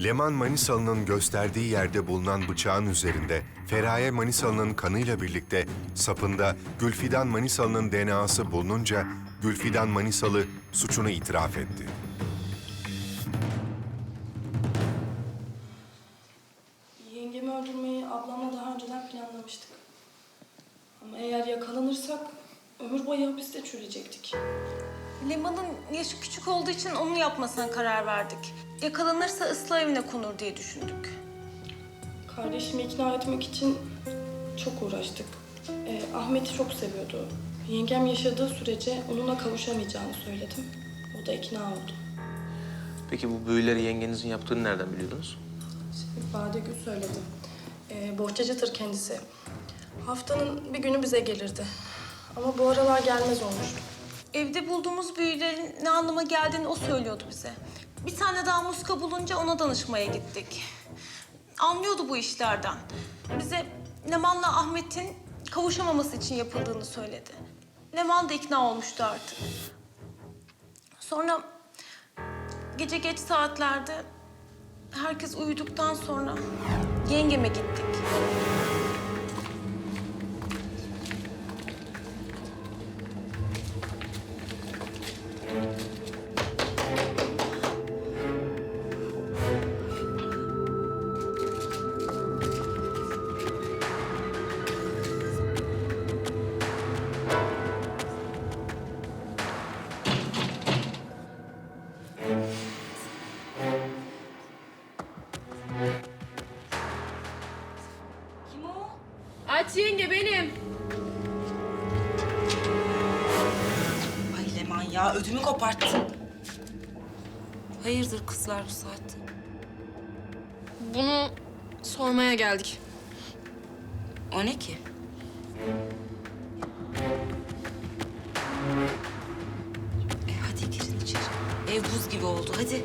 Leman Manisalı'nın gösterdiği yerde bulunan bıçağın üzerinde Feraye Manisalı'nın kanıyla birlikte sapında Gülfidan Manisalı'nın DNA'sı bulununca Gülfidan Manisalı suçunu itiraf etti. Yengemi öldürmeyi ablamla daha önceden planlamıştık. Ama eğer yakalanırsak ömür boyu hapiste çürüyecektik. Leman'ın yaşı küçük olduğu için onun yapmasına karar verdik. Yakalanırsa ıslah evine konur diye düşündük. Kardeşimi ikna etmek için çok uğraştık. Ee, Ahmet'i çok seviyordu. Yengem yaşadığı sürece onunla kavuşamayacağını söyledim. O da ikna oldu. Peki bu büyüleri yengenizin yaptığını nereden biliyordunuz? Şimdi Badegül söyledi. Ee, bohçacıdır kendisi. Haftanın bir günü bize gelirdi. Ama bu aralar gelmez olmuştu. Evde bulduğumuz büyülerin ne anlama geldiğini o söylüyordu bize. Bir tane daha muska bulunca ona danışmaya gittik. Anlıyordu bu işlerden. Bize Leman'la Ahmet'in kavuşamaması için yapıldığını söyledi. Leman da ikna olmuştu artık. Sonra gece geç saatlerde herkes uyuduktan sonra yengeme gittik. Aç yenge benim. Ay Leman ya ödümü koparttın. Hayırdır kızlar bu saatte? Bunu sormaya geldik. O ne ki? E hadi girin içeri. Ev buz gibi oldu hadi.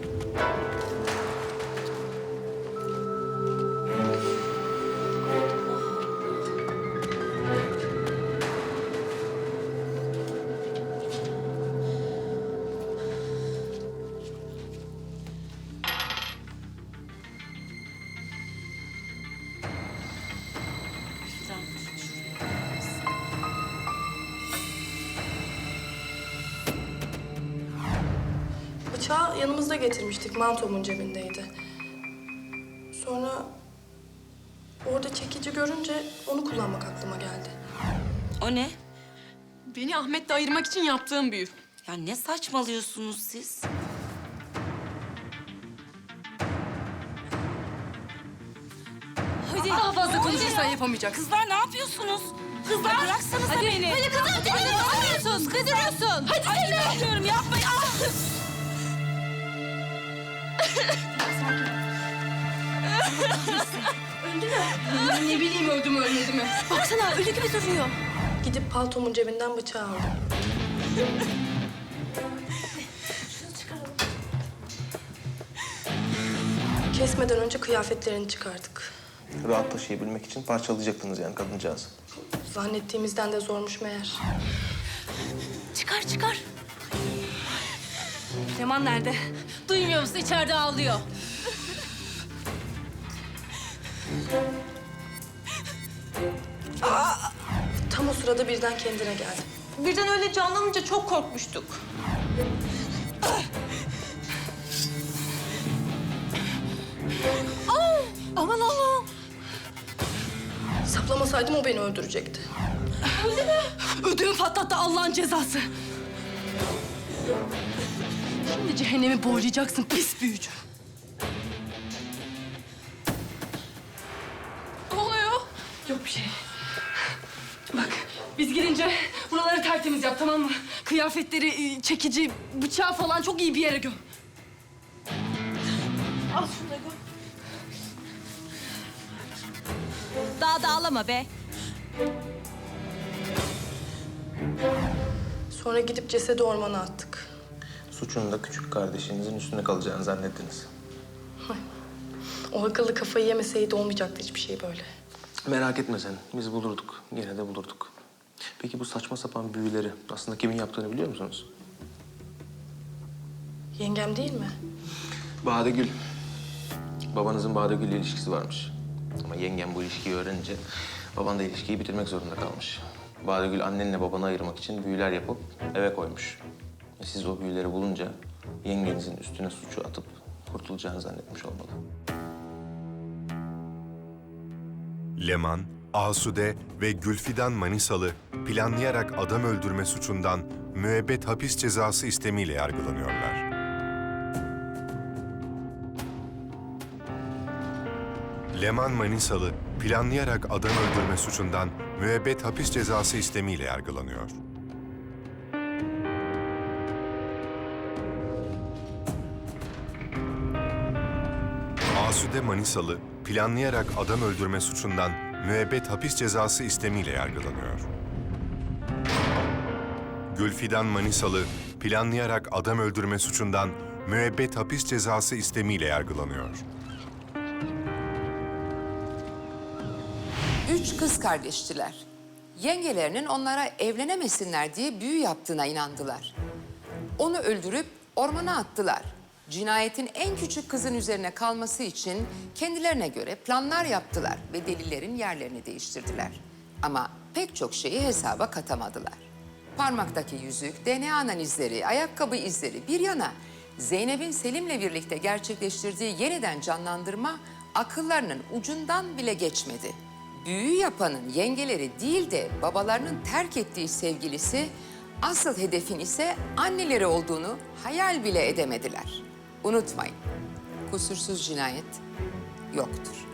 Bıçağı yanımızda getirmiştik. Mantomun cebindeydi. Sonra orada çekici görünce onu kullanmak aklıma geldi. O ne? Beni Ahmet'le ayırmak için yaptığım büyü. Ya ne saçmalıyorsunuz siz? Hadi. Daha fazla konuşursan yapamayacaksın. Kızlar ne yapıyorsunuz? Kızlar bıraksanıza beni. Hadi kızım, Ne bileyim öldü mü ölmedi mi? Baksana ölü gibi duruyor. Gidip paltomun cebinden bıçağı aldım. Kesmeden önce kıyafetlerini çıkardık. Rahat taşıyabilmek için parçalayacaktınız yani kadıncağızı. Zannettiğimizden de zormuş meğer. Çıkar çıkar. Leman nerede? Duymuyor musun? İçeride ağlıyor. Tam o sırada birden kendine geldi. Birden öyle canlanınca çok korkmuştuk. Aa, aman Allah'ım. Saplamasaydım o beni öldürecekti. Ödümü patlattı Allah'ın cezası. Şimdi cehennemi boylayacaksın pis büyücü. Ne oluyor? Yok bir şey. Bak biz girince buraları tertemiz yap tamam mı? Kıyafetleri, e, çekici, bıçağı falan çok iyi bir yere göm. Al şunu da göm. Daha da ağlama be. Sonra gidip cesedi ormana attık. Suçun da küçük kardeşinizin üstüne kalacağını zannettiniz. O akıllı kafayı yemeseydi olmayacaktı hiçbir şey böyle. Merak etme sen. Biz bulurduk. Yine de bulurduk. Peki bu saçma sapan büyüleri aslında kimin yaptığını biliyor musunuz? Yengem değil mi? Badegül. babanızın Badegül'le ilişkisi varmış. Ama yengem bu ilişkiyi öğrenince baban da ilişkiyi bitirmek zorunda kalmış. Badegül annenle babanı ayırmak için büyüler yapıp eve koymuş. Siz o büyüleri bulunca yengenizin üstüne suçu atıp kurtulacağını zannetmiş olmalı. Leman, Asude ve Gülfidan Manisalı planlayarak adam öldürme suçundan müebbet hapis cezası istemiyle yargılanıyorlar. Leman Manisalı planlayarak adam öldürme suçundan müebbet hapis cezası istemiyle yargılanıyor. Asude Manisalı planlayarak adam öldürme suçundan müebbet hapis cezası istemiyle yargılanıyor. Gülfidan Manisalı planlayarak adam öldürme suçundan müebbet hapis cezası istemiyle yargılanıyor. Üç kız kardeştiler. Yengelerinin onlara evlenemesinler diye büyü yaptığına inandılar. Onu öldürüp ormana attılar. Cinayetin en küçük kızın üzerine kalması için kendilerine göre planlar yaptılar ve delillerin yerlerini değiştirdiler. Ama pek çok şeyi hesaba katamadılar. Parmaktaki yüzük, DNA analizleri, ayakkabı izleri bir yana Zeynep'in Selim'le birlikte gerçekleştirdiği yeniden canlandırma akıllarının ucundan bile geçmedi. Büyü yapanın yengeleri değil de babalarının terk ettiği sevgilisi asıl hedefin ise anneleri olduğunu hayal bile edemediler. Unutmayın, kusursuz cinayet yoktur.